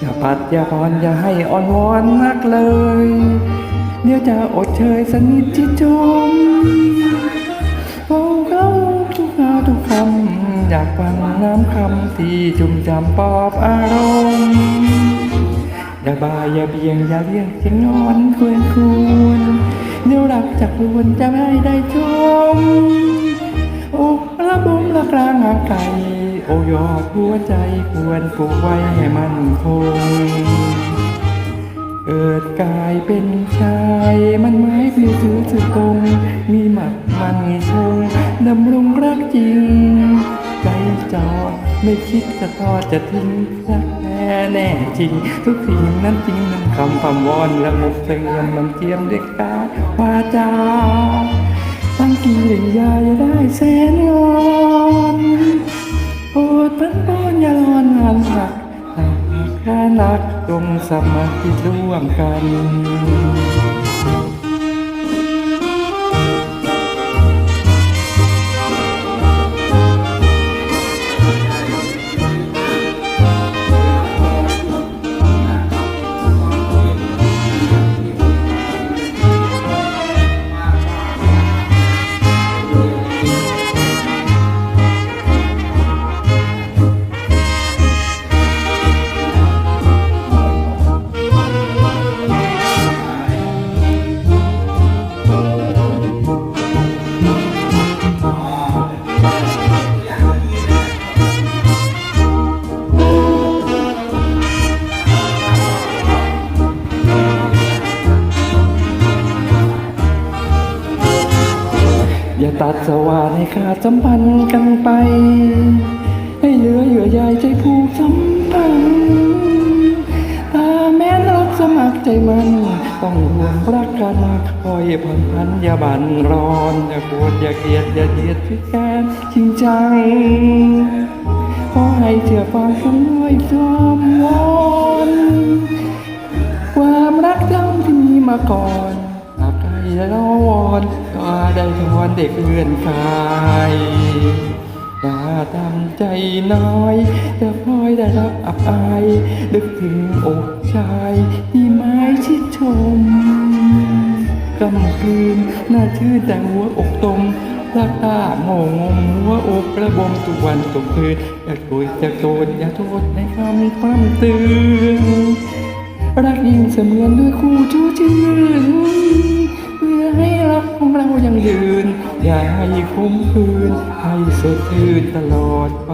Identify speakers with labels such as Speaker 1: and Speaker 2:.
Speaker 1: อย่าปัดอย่าพรอย่าให้อ่อนวอนนักเลย เดี๋ยวจะอดเชยสนิทจิตจมเฝ้าเขาทุกนาทุกคำอยากฟังน้ำคำที่จุ่มจำปอบอารมณ์อย่าบายอย่าเบียงอย่าเลี้ยงเสียงนอนควรควร เดี๋ยวรักจากลวนจะไม่ได้ชมโอ้ละบุมละกลางหางไก่โอ้ยอดหัวใจควรปลูกไว้ให้มันคงเกิดกายเป็นชายมันไม้ปลิวถือสุดตรง มีหมัดมันชงดำรงรักจริง ไม่คิดจะทอดจะทิ้งรักแน่แน่จริง ทุกสิ่งนั้นจริงนั้นคำพำวอนและมุกเตือนมันเจียมด้วยกาวาจาตั้งกี่หรือยาอย่าได้แสนงอนโปรดพันป้อนอย่ารอนงานหักหากแค่นักจงสมัคคีร่วมกัน ตัดสว่าให้ขาดสัมพันธ์กันไป ให้เหลือเหยื่อใยใจผูกสัมพันธ์ตาแม้รักสมัครใจมัน ต้องรวมรักกันคอยผ่อนพันอย่าบันร้อนอย่าโกรธอย่าเกลียดอย่าเดียดพิการจริงจังขอให้เชื่อฟังคำน้อยจอมวอนความรักทั้งที่มีมาก่อน หาวอนก็ได้ทอนเด็กเลื่อนกายอย่าทำใจน้อยจะพลอยได้รับอับอายนึกถึงอกชายที่ไม้ชิดชมกำคืนหน่าชื่นแต่หัวอกตมรักตาโงงงหัวอกระบมทุกวันทุกคืนอย่าโกรธอย่าโกรธอย่าโทษในคำพร่ำเตือนรักยิ่งเสมือนด้วยคู่ชูชื่น ยังยืน อย่าให้คุ้มคืน ให้สดชื่นตลอดไป